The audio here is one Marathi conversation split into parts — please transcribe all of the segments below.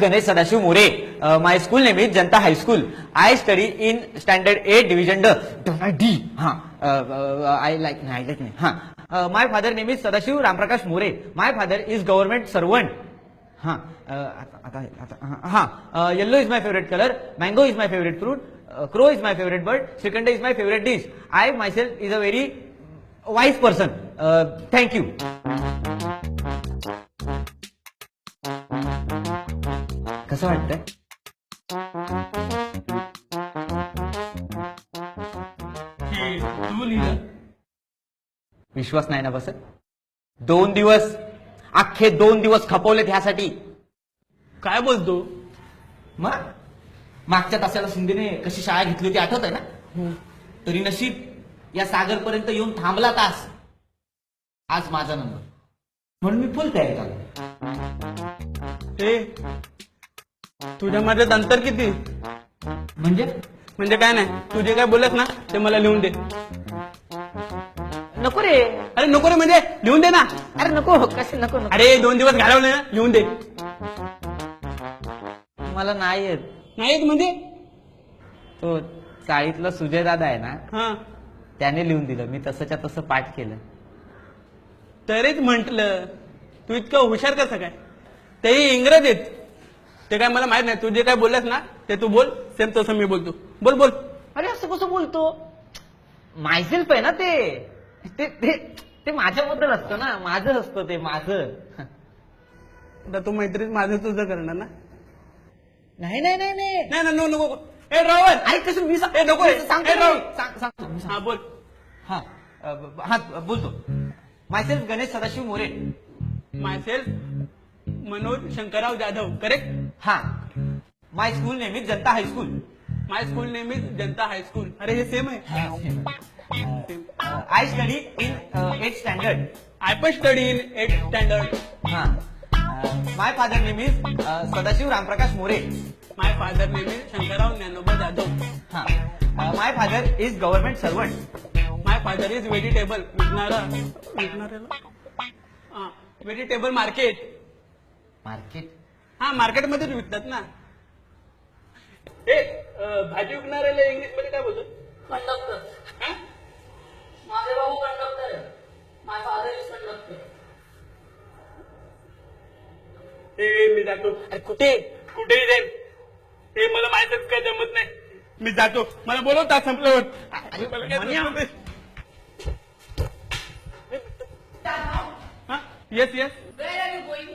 Ganesh Sadashiv More my school name is Janata high school I study in standard A division D हा आय लाईक आय लाईक नाही हा my father name is Sadashiv Ramprakash More my father is government servant हा हा yellow is my favourite colour mango is my favourite fruit crow is my favourite bird shrikhand is my favourite dish I myself is a very wise person thank you कसं वाटत विश्वास नाही ना बस दोन दिवस अख्खे दोन दिवस खपवले त्यासाठी काय बोलतो मग मागच्या तासाला शिंदेने कशी शाळा घेतली होती आठवत आहे ना तरी नशीब या सागर पर्यंत येऊन थांबला तास आज माझा नंबर म्हणून मी फुल तयार झालो तुझ्या माझ्यात अंतर किती म्हणजे म्हणजे काय नाही तू जे काय बोलत ना ते मला लिहून दे नको रे अरे नको रे म्हणजे लिहून दे ना अरे नको हो, कसे नको अरे दोन दिवस घालवले ना लिहून दे मला नाही येत नाही येत म्हणजे तो चाळीतला सुजय दादा आहे ना हा त्याने लिहून दिलं मी तसंच्या तसं पाठ केलं तरीच म्हंटल तू इतकं हुशार कसं काय तेही इंग्रजीत ते काय मला माहित नाही तू जे काय बोललेस ना ते तू बोल सेम तसं मी बोलतो बोल बोल अरे असं कसं बोलतो मायसेल्फ आहे ना ते ते माझ्याबद्दल असतं ना माझं असतं ते माझं तू मैत्रीत माझं तुझं करणार ना नाही नाही नाही नाही नाही नको ए रावण अरे कसं मी सांग- नको सांग- बोल हा हा बोलतो myself Ganesh Sadashiv More myself Manoj Shankarrao Jadhav correct हा my school name is Janata high school my school name is Janata high school अरे हे सेम आहे I study in eight standard I पण स्टडी इन एट स्टँडर्ड हा my father name is Sadashiv Ramprakash More my father name is Shankarrao Dnyanoba Jadhav हा my father is government servant my father is vegetable विकणारा विकणाऱ्याला व्हेजिटेबल मार्केट मार्केट हा मार्केटमध्येच विकतात ना हे भाजी विकणाऱ्याला इंग्लिश मध्ये काय बोलतो कंडक्टर माझे भाऊ कंडक्टर आहे माय फादर इज कंडक्टर हे मी जातो अरे कुठे कुठेही जाईल हे मला माहितच काय जमत नाही मी जातो मला बोलवता संपल्यावर अरे, मला काय मन्या. जमत नाही. हा yes yes where are you going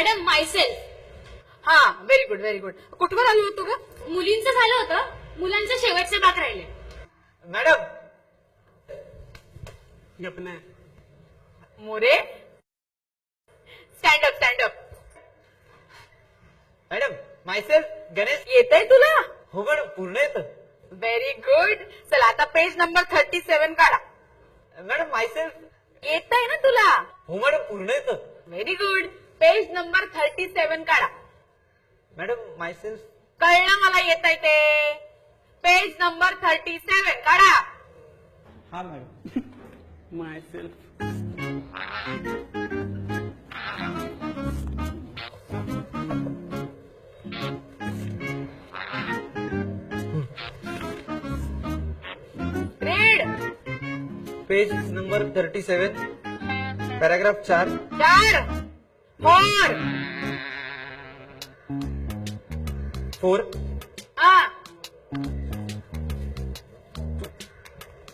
madam myself हा व्हेरी गुड व्हेरी गुड कुठवर आलो होतो ग मुलींचं झालं होतं मुलांचं शेवटचं बाक राहिले madam More stand up stand up madam myself Ganesh येत आहे तुला हो मॅडम पूर्ण येत व्हेरी गुड चल आता पेज नंबर थर्टी सेव्हन काढा मॅडम मायसेल येत आहे ना तुला हो मॅडम पूर्ण येत very good page number thirty seven काढा मॅडम मायसेल्फ कळलं मला येत आहे ते पेज नंबर थर्टी सेवन काढा हा madam myself page number thirty seven paragraph चार चार फोर फोर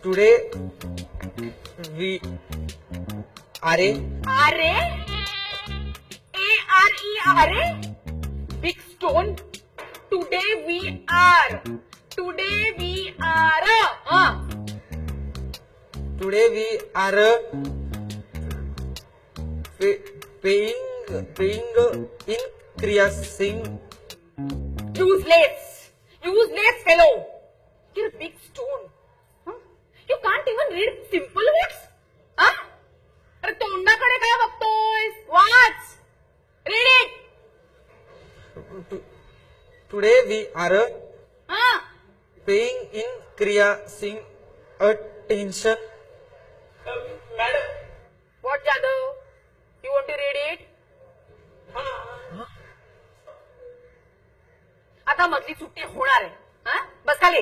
टुडे वी अरे अरे ए आर ई अरे big stone today we are today we are today we are paying being increasing. Useless! Useless fellow! You're a big stone. Huh? You can't even read simple words? Huh? अरे तोंडाकडे काय बघतोय वाच today we today we are paying increasing attention आता मधली सुट्टी होणार आहे हा बस खाली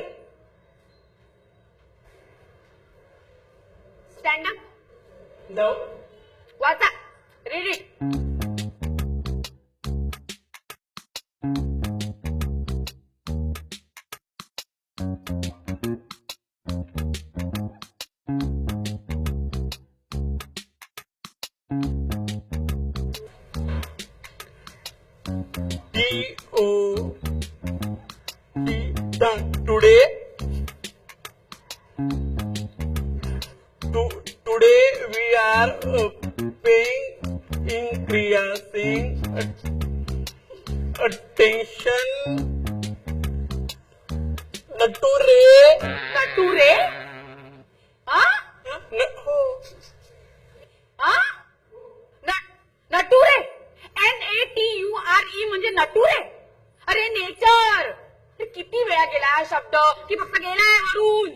स्टँड अप वाचा ready Today we are uh, paying increasing attention to की फक्त गेलाय हरून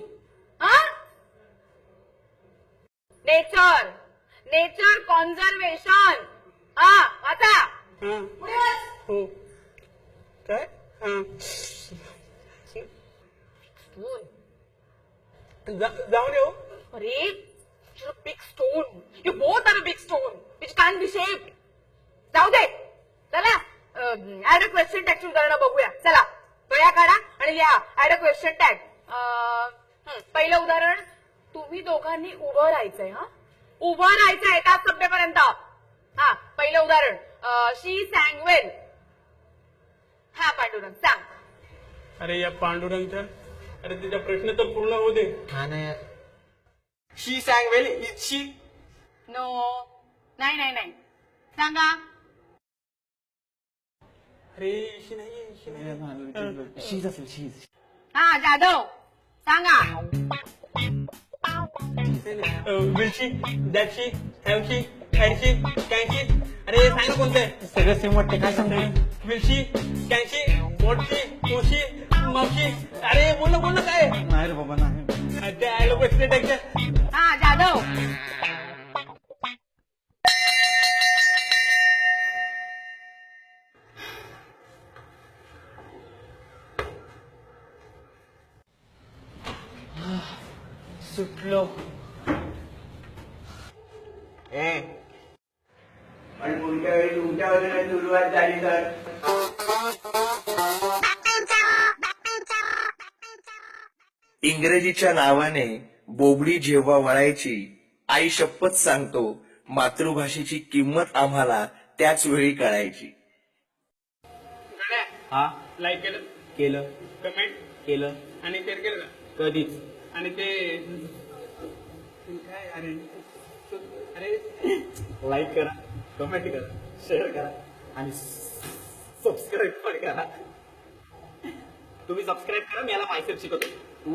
नेचर नेचर कॉन्झर्वेशन आता काय जाऊन येऊ अरे big stone you both are big stone which can be shape जाऊ दे चला ऍड क्वेश्चन टॅक्शन करणं बघूया चला गळ्या काढा या ऍड अ क्वेश्चन टॅग पहिलं उदाहरण तुम्ही दोघांनी उभं राहायचंय हा उभं राहायचंय एका सभ्यपर्यंत हा पहिलं उदाहरण शी सॅंगवेल हा पांडुरंग सांग अरे या पांडुरंग अरे तिचा प्रश्न तर पूर्ण होऊ दे हा ना she sang well is she no नाही नाही नाही सांगा अरे नाही नाही शीज असेल शीज हा जाधव सांगा बिलशी दॅटशी थँशी अरे सांग कोणते सगळं सेम वाटते काय सांगतो बिलशी कॅनशी मोठशी मावशी अरे बोल बोल काय नाही रे बाबा नाही लोक हा जाधव सुटलो इंग्रजीच्या नावाने बोबडी जेव्हा वळायची आई शपथ सांगतो मातृभाषेची किंमत आम्हाला त्याच वेळी कळायची हा लाईक केलं केलं कमेंट केलं आणि शेअर केलं कधीच आणि ते काय अरे अरे लाईक करा कमेंट करा शेअर करा आणि सबस्क्राईब पण करा तुम्ही सबस्क्राईब करा मी याला मायसेप शिकवतो